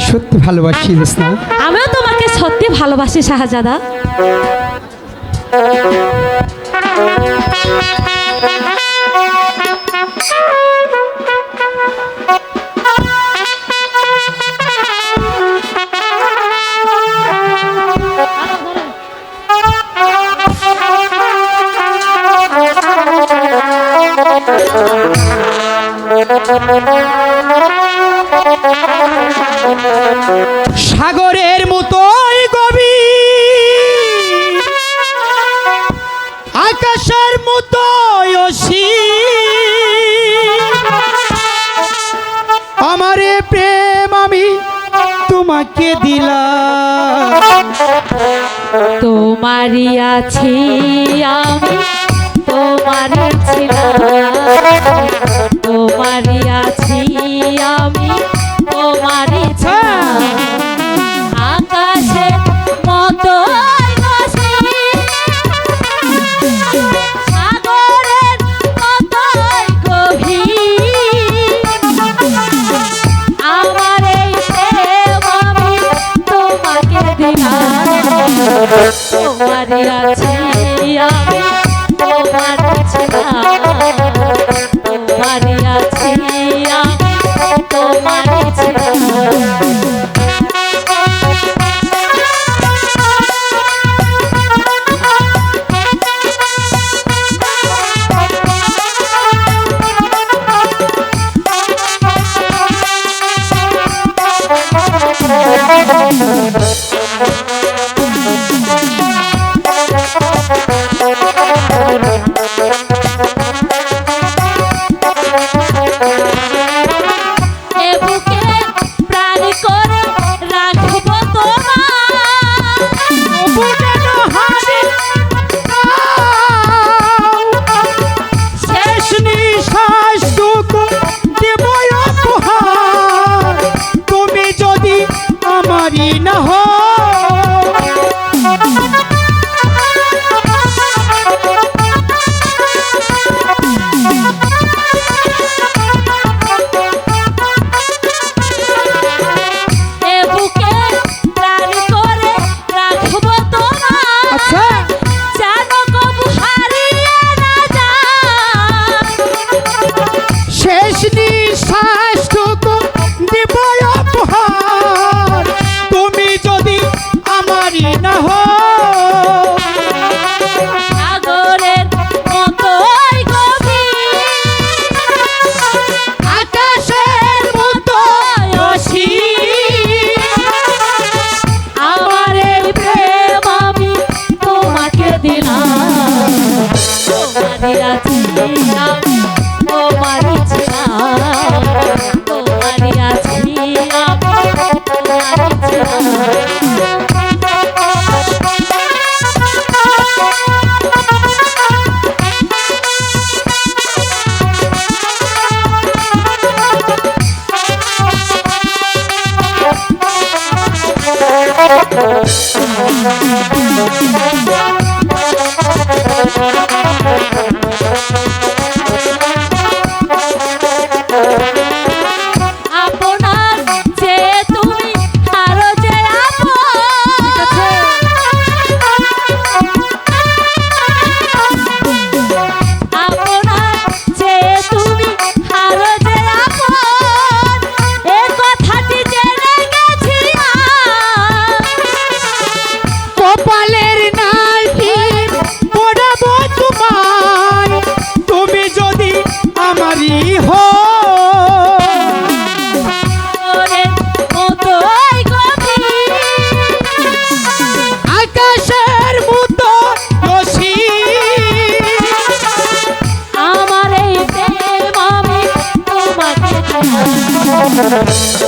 সত্যি ভালোবাসি আমিও তোমাকে সত্যি ভালোবাসি শাহজাদা Thank you. সাগরের মতোই গবি আকাশের মতোই অসি আমারে প্রেম আমি তোমাকে দিলাম। তোমারই আছি আমি তোমার ছিলাম। তোমারই আছি তোমার আছে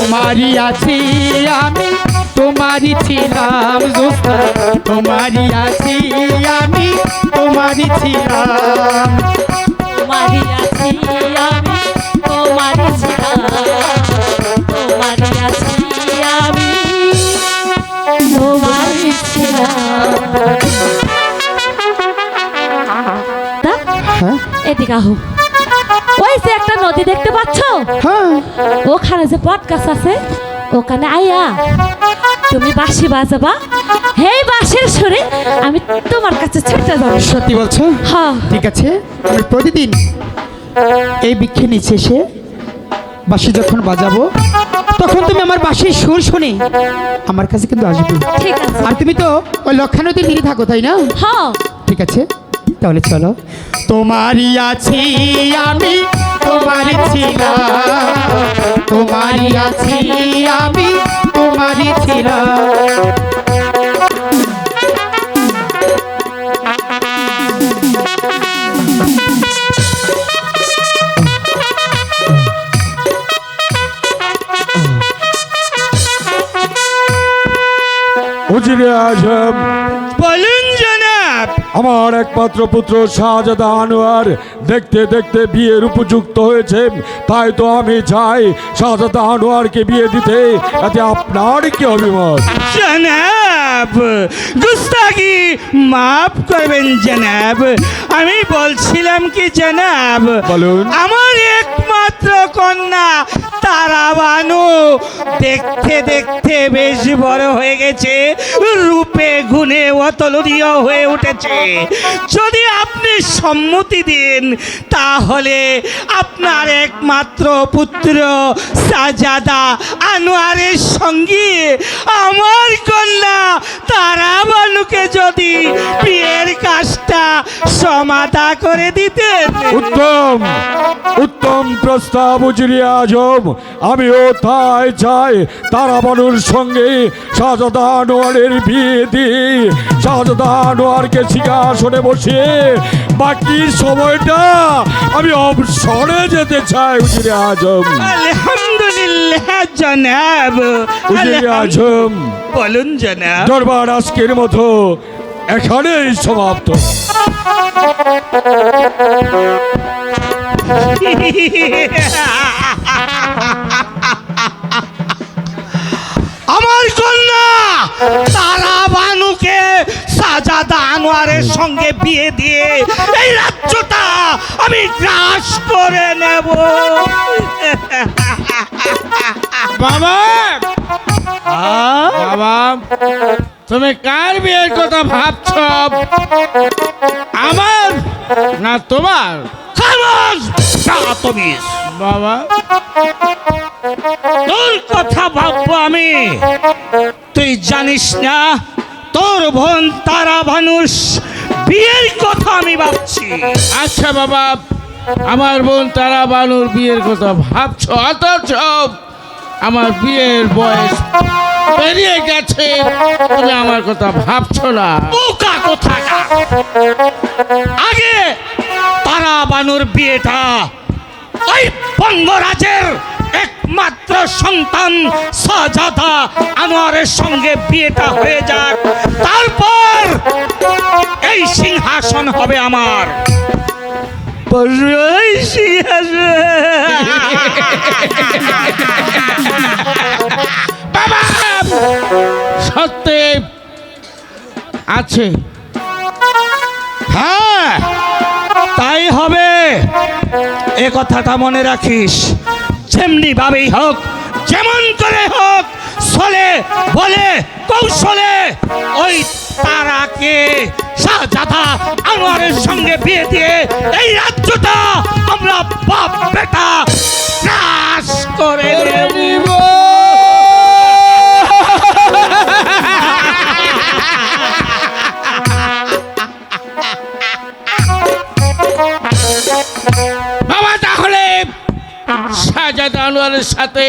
তোমারই আছি আমি তোমারই ছিলাম দোস্তা তোমারই আছি আমি তোমারই ছিলাম। তোমারই আছি আমি তোমারই ছিলাম। হ্যাঁ? এদিকে আহ। একটা নদী দেখতে পাচ্ছ? হ্যাঁ। ওখানে যে পটকাছ আছে ওখানে আইয়া তুমি বাঁশি বাজাবা। হে সুরে আমি তোমার কাছে যাব সত্যি বলছো? হ্যাঁ। ঠিক আছে আমি প্রতিদিন এই বৃক্ষে নিচে এসে বাঁশি যখন বাজাবো তখন তুমি আমার বাঁশির সুর শুনে আমার কাছে কিন্তু আসবে। ঠিক আছে। আর তুমি তো ওই লক্ষা নদীর থাকো তাই না? হ্যাঁ। ঠিক আছে তাহলে চলো। তোমারই আছি আমি তোমারই ছিলাম তোমারই আছি আমি তোমারই ছিলাম। উজিরে আজম। জনাব আমার একমাত্র পুত্র শাহজাদা আনোয়ার দেখতে দেখতে বিয়ের উপযুক্ত হয়েছে। তাই তো আমি চাই শাহজাদা আনোয়ারকে বিয়ে দিতে। এতে আপনার কি অভিমত? জনাব গুস্তাগি মাফ করবেন জনাব। আমি বলছিলাম কি জনাব বলুন। আমার একমাত্র কন্যা তারা বানু দেখতে দেখতে বেশ বড় হয়ে গেছে। রূপে, গুণে অতলনীয় হয়ে উঠেছে। যদি আপনি সম্মতি দিন, তাহলে আপনার একমাত্র পুত্র সাজাদা আনোয়ারের সঙ্গে আমার কন্যা তারা বানুকে যদি বিয়ের কাজটা সমাধা করে দিতেন। উত্তম উত্তম প্রস্তাব উজিরে আজম আমিও তাই চাই তারাবানুর সঙ্গে। শাহজাদা আনোয়ারের বিয়ে দিয়ে শাহজাদা আনোয়ারকে সিংহাসনে বসে বাকি সময়টা আমি অবসরে যেতে চাই উজিরে আজম। আলহামদুলিল্লাহ জনাব উজিরে আজম বলুন জনাব। দরবার আজকের মতো এখানেই সমাপ্ত। আমার কন্যা তারা বানুকে সাজাদা আনোয়ারের সঙ্গে বিয়ে দিয়ে এই রাজ্যটা আমি গ্রাস করে নেব। বাবা! বাবা তুমি কার বিয়ের কথা ভাবছ? আমার না তোমার? বাবা। তোর কথা ভাববো আমি। তুই জানিস না তোর বোন তারা ভানুষ। বিয়ের কথা আমি ভাবছি। আচ্ছা বাবা আমার বোন তারা বানুর বিয়ের কথা ভাবছ? অথচ আমার বিয়ের বয়স পেরিয়ে গেছে, তুমি আমার কথা ভাবছ না। বোকা কোথাকা আগে তারা বানুর বিয়েটা ওই বঙ্গরাজের একমাত্র সন্তান সাজাদা আনোয়ারের সঙ্গে বিয়েটা হয়ে যাক। তারপর এই সিংহাসন হবে আমার। সত্যি। আছে। হ্যাঁ তাই হবে। এ কথাটা মনে রাখিস। যেমনি ভাবেই হোক, যেমন করে হোক চলে বলে, কৌশলে ওই তারাকে শাহজাদা আনোয়ারের সঙ্গে বিয়ে দিয়ে এই রাজ্যটা আমরা বাপ বেটা গ্রাস করে নেব। বাবা তাহলে শাহজাদ আনোয়ারের সাথে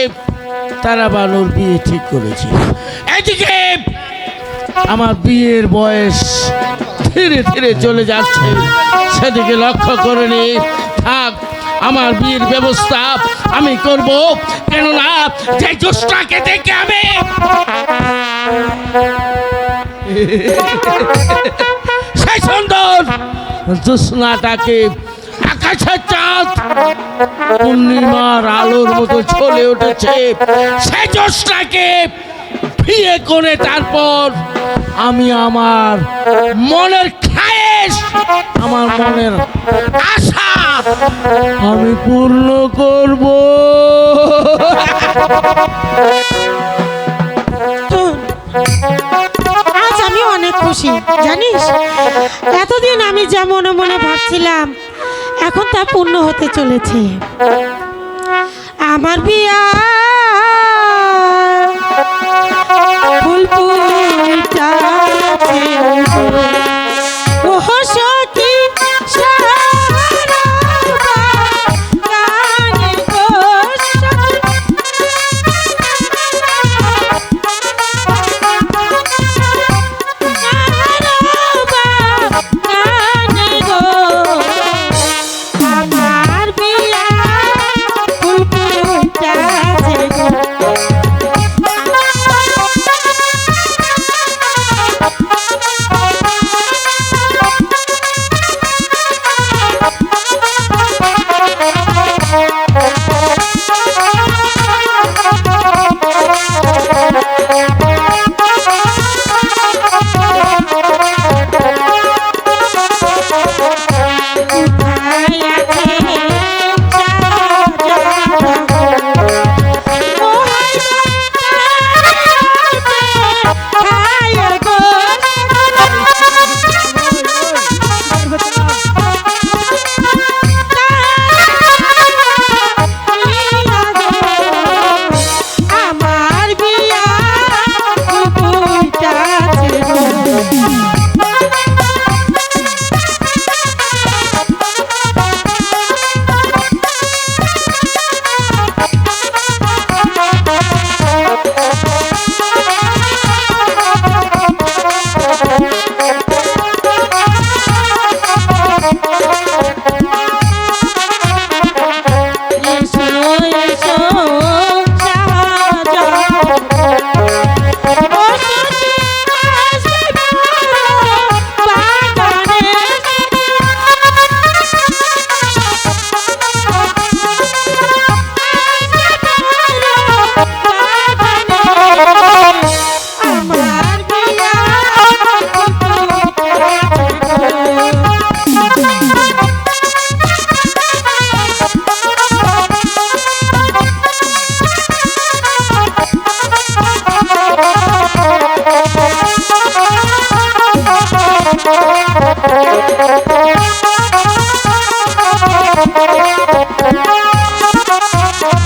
তারা বানুর বিয়ে ঠিক করেছি। আমার বিয়ের বয়স ধীরে ধীরে চলে যাচ্ছে। সেদিকে লক্ষ্য করে নি। থাক, আমার বিয়ের ব্যবস্থা আমি করব। কেননা যে জোসটাকে দেখে আমি সেই সুন্দর জোসনাটাকে আকাশের চাঁদ, পূর্ণিমার আলোর মতো চলে উঠেছে। সে জোসটাকে বিয়ে করে তারপর আমি আমার মনের খায়েশ, আমার মনের আশা আমি পূর্ণ করব। আজ আমি অনেক খুশি, জানিস? এতদিন আমি যেমন মনে মনে ভাবছিলাম, এখন তা পূর্ণ হতে চলেছে। আমার বিয়া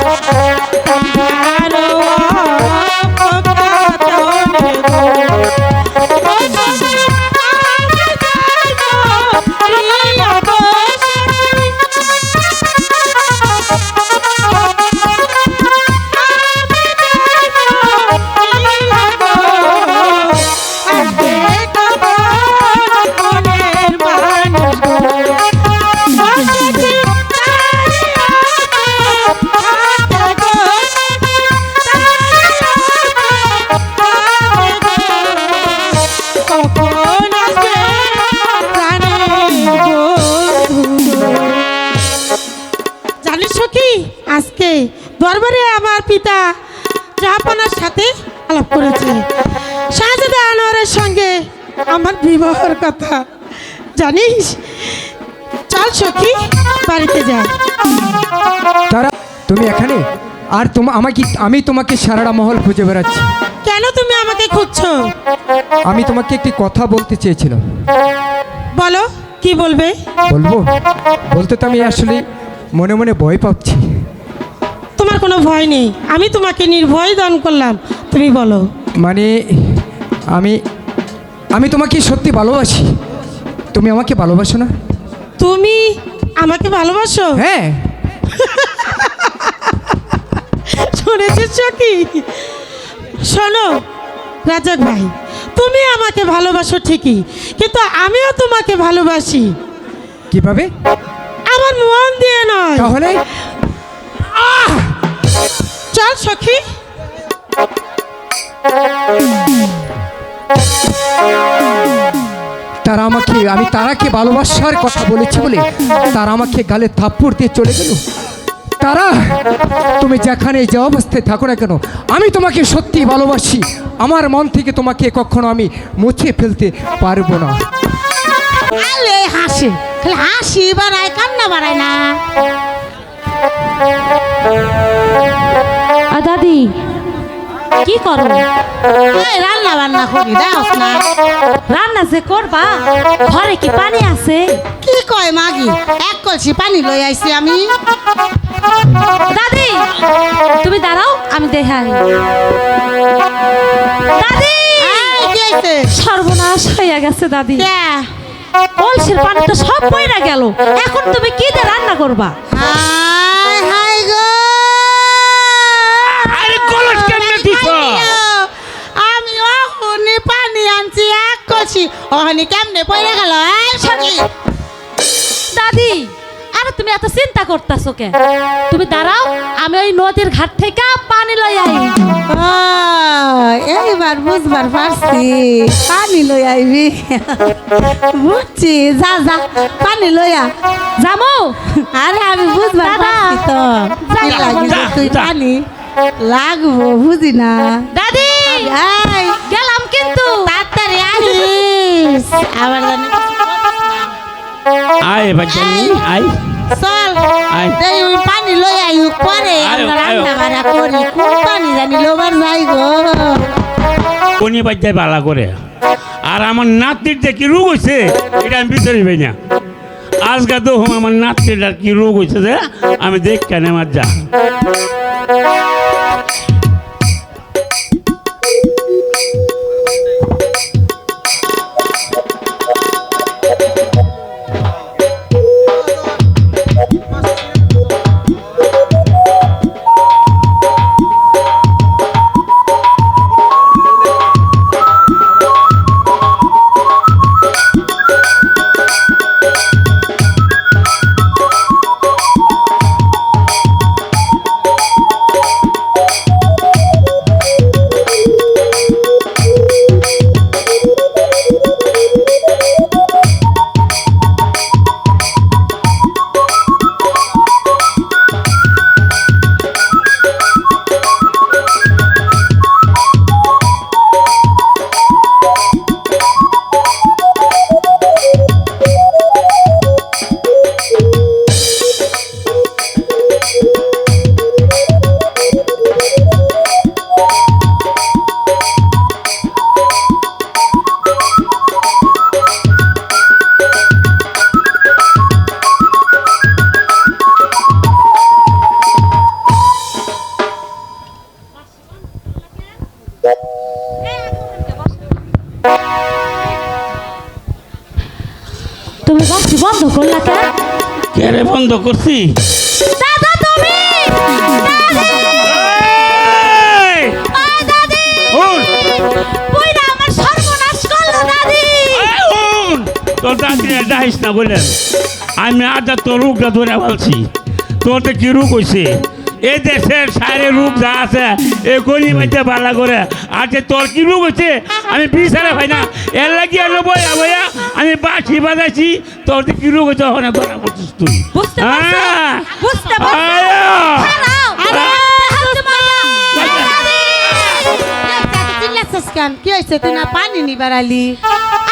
Thank you. দরবারে আমার পিতা জাহাপনার সাথে আলাপ করেছে। শাহজাদা আনোয়ারের সঙ্গে আমার বিবাহের কথা। জানিস? চল সখী বাড়িতে যাই তারা তুমি এখানে? আর তোমা আমাকে আমি তোমাকে সারাটা মহল খুঁজে বেড়াচ্ছি। কেন তুমি আমাকে খুঁজছো? আমি তোমাকে একটি কথা বলতে চেয়েছিলাম। বলো কি বলবে? বলব? বলতে তো আমি আসলে মনে মনে ভয় পাচ্ছি। তোমার কোনো ভয় নেই। আমি তোমাকে নির্ভয় দান করলাম। তুমি বলো। মানে আমি আমি তোমাকে সত্যি ভালোবাসি। তুমি আমাকে ভালোবাসো না? তুমি আমাকে ভালোবাসো? হ্যাঁ। শুনেছিস কি শোনো রাজাক ভাই তুমি আমাকে ভালোবাসো ঠিকই কিন্তু আমিও তোমাকে ভালোবাসি। কীভাবে? আমার মন দিয়ে নয়। তাহলে? চল সখী। তারা আমাকে আমি তারাকে ভালোবাসার কথা বলেছি বলে তারা আমাকে গালে থাপ্পড় দিয়ে চলে গেল। তারা তুমি যেখানে যে অবস্থায় থাকো না কেন? আমি তোমাকে সত্যি ভালোবাসি। আমার মন থেকে তোমাকে কখনো আমি মুছে ফেলতে পারব না। হাসি হাসি বাড়ায় কান্না বাড়ায় না। দাদি কি করো? রান্না বান্না করি দেখস না। রান্না যে করবা ঘরে কি পানি আছে? কি কয় মাগি? এক কলসি পানি লই আইছি আমি। দাদি তুমি দাঁড়াও আমি দেখাই দাদি! সর্বনাশ হইয়া গেছে দাদি। কলসির পানি তো সব বইরা গেল। এখন তুমি কি দিয়ে রান্না করবা? হাই হাই গো আরে কলস কেমনে দিছ আমি অহনি পানি এক কলসি কেমনে পড়ে গেল দাদি আরে তুমি এত চিন্তা করতেছো কে তুমি দাঁড়াও আমি ওই নদীর ঘাট থেকে পানি লই আই। এইবার বুঝবার পারছি পানি লই আইবি। বুঝছি যা যা পানি লইয়া জামু আরে আমি বুঝবার পারছি তো। তুই। পানি? লাগবো বুঝি না। দাদি এই গেলাম কিন্তু। তাড়াতাড়ি আসিস আবার জানি কিছু বলিস না। আয় চল আয়। ওই পানি লই আই পরে আমরা রান্না বাড়া করি কোন পানি জানি লোবার যাই গো কোনি বাচ্চায় বালা করে আর আমার নাতির যে কি রোগ হয়েছে এটা আমি বিচারি পাই না আজকে তো আমার নাতির কি রোগ হয়েছে যে আমি দেখ কেন আমার যা দাদি! তোর যাইস না বললেন আমি আজ তোর রোগটা ধরে বলছি তোর তো কি রোগ হয়েছে এই দেশের সারে রোগ যা আছে এ গলি মাইতে বালা করে। যে তোর কি রোগ হয়েছে আমি বিচারে ভাই না। এর লাগিয়ে বইয়া আমি বাঁশি বাজাইছি তোর কি রোগ হয়েছে পড়ছিস তুই বুঝতে পারছ? হ্যাঁ। বুঝতে কেন? কি হয়েছে? তুই না পানি নিবার আলি?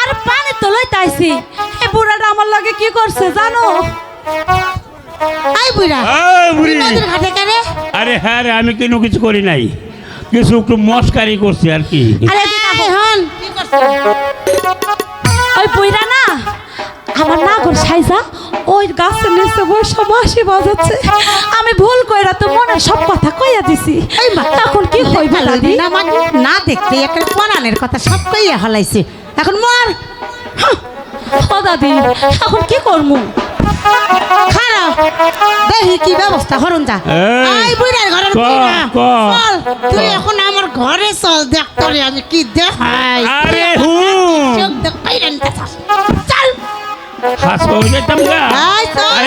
আর পানি তো লইতাইছি এই বুড়াটা আমার লাগে কি করছে জানো? এই বুড়া। বুড়ি! নদীর ঘাটে কেন আরে হ্যাঁ রে আমি কোনো কিছু করি নাই। কিছু একটু মস্কারি করছি আর কি। আরে হন কি করছিস ওই বুইরা না আমার নাগর সাইজা ওই গাছের নিচে বসে বাঁশি বাজাচ্ছে। আমি ভুল কইরা তো মনে সব কথা কইয়া দিছি। এই মা এখন কি কইবে দাদি? না মানে? না দেখতে একটা পরাণের কথা সব কইয়া হলাইছে। এখন মর। ও দাদি এখন কি করমু? খারাপ দেখি কি ব্যবস্থা হরণ যা। আই ঘরের চল তুই এখন আমার ঘরে চল দেখ তোরে আমি কি দেখাই। আরে হুম। চোখ দেখাই রান্না চল। হাস পাবো যেতাম গা আই চল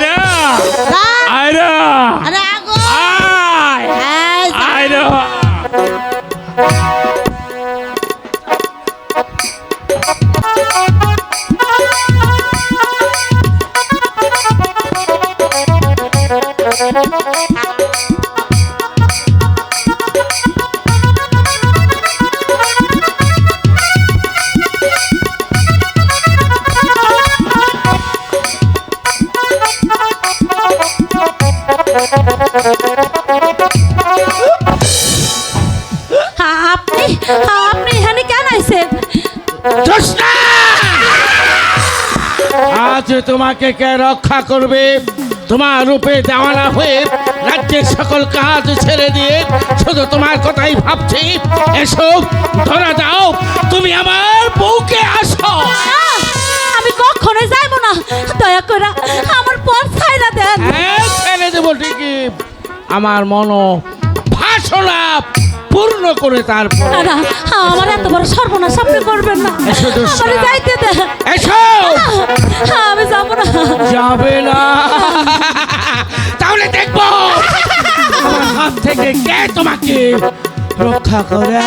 তোমাকে কে রক্ষা করবে? তোমার রূপে দেওয়ানা হয়ে রাজ্যের সকল কাজ ছেড়ে দিয়ে শুধু তোমার কথাই ভাবছি। এসো ধরা যাও তুমি আমার বউকে আসো! আমি কখনোই যাইব না। দয়া করে আমার পথ ছাইরা দেন। হ্যাঁ ছেড়ে দেবো ঠিকই। আমার মন ভাষণা পূর্ণ করে তারপর। না আমার এত বড় সর্বনাশ আপনি করবেন না। এসো। যাইতে দেন এসো! আমি যাব না। যাবে না। তাহলে দেখব আমার হাত থেকে কে তোমাকে রক্ষা করে।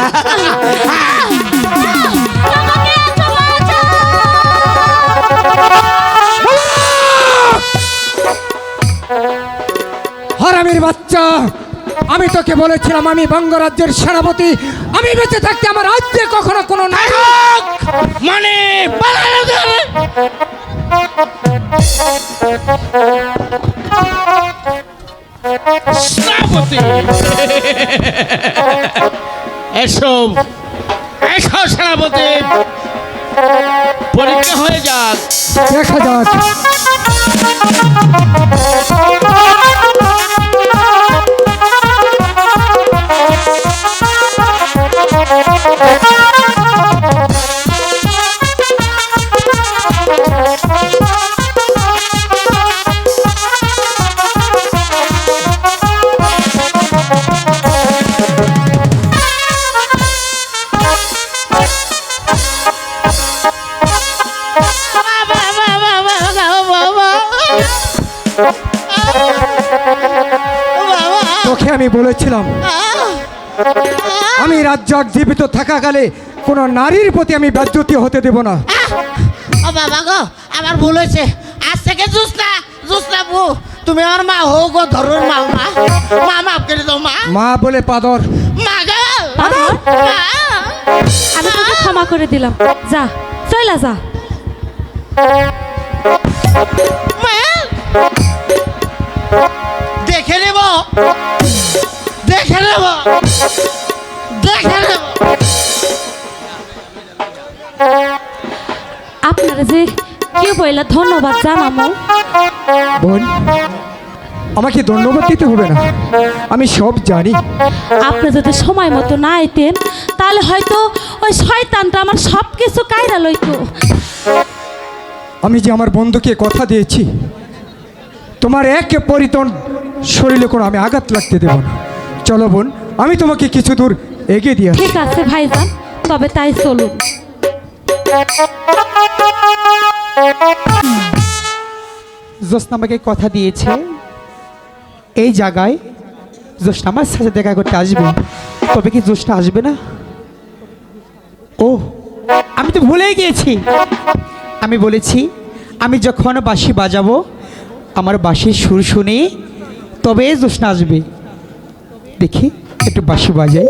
হারামির বাচ্চা! আমি তোকে বলেছিলাম আমি বঙ্গরাজ্যের সেনাপতি আমি বেঁচে থাকতে আমার রাজ্যে কখনো কোনো নায়ক! মানে পালানো যাবে। সেনাপতি। এসো এসো সেনাপতি পরীক্ষা হয়ে যাক দেখা যাক আমি বলেছিলাম আমি রাজ্জাক জীবিত থাকাকালে কোনো নারীর প্রতি আমি বাধ্যতি হতে দেব না। ও বাবা গো আমার ভুল হয়েছে। আজ থেকে জুসনা জুসনা বু তুমি আমার মা হো গো ধরুন মা মা। মা মাফ করে দাও মা। মা বলে পাদর। মা গো বাদর, মা। আমি তোকে ক্ষমা করে দিলাম। যা চলা যা। মা। দেখে নেব। দেখে নেব। দেখে নেব। আপনারা যে কি বইলা ধন্যবাদ জানামো। বোন আমাকে ধন্যবাদ দিতে হবে না। আমি সব জানি। আপনি যদি সময় মতো না আইতেন তাহলে হয়তো ওই শয়তানটা আমার সব কিছু কায়রা লইতো। আমি যে আমার বন্ধুকে কথা দিয়েছি তোমার এক পরিতন শরীরে কোনো আমি আঘাত লাগতে দেব না। চলো বোন আমি তোমাকে কিছু দূর এগিয়ে দিয়ে। ঠিক আছে ভাইজান তবে তাই চলুন। জোসনা আমাকে কথা দিয়েছে এই জায়গায় জোসনা আমার সাথে দেখা করতে আসবে। তবে কি জোসনা আসবে না? ও আমি তো ভুলেই গিয়েছি। আমি বলেছি আমি যখন বাঁশি বাজাবো আমার বাঁশির সুর শুনে তবে জোসনা আসবে। দেখি একটু বাঁশি বাজাই।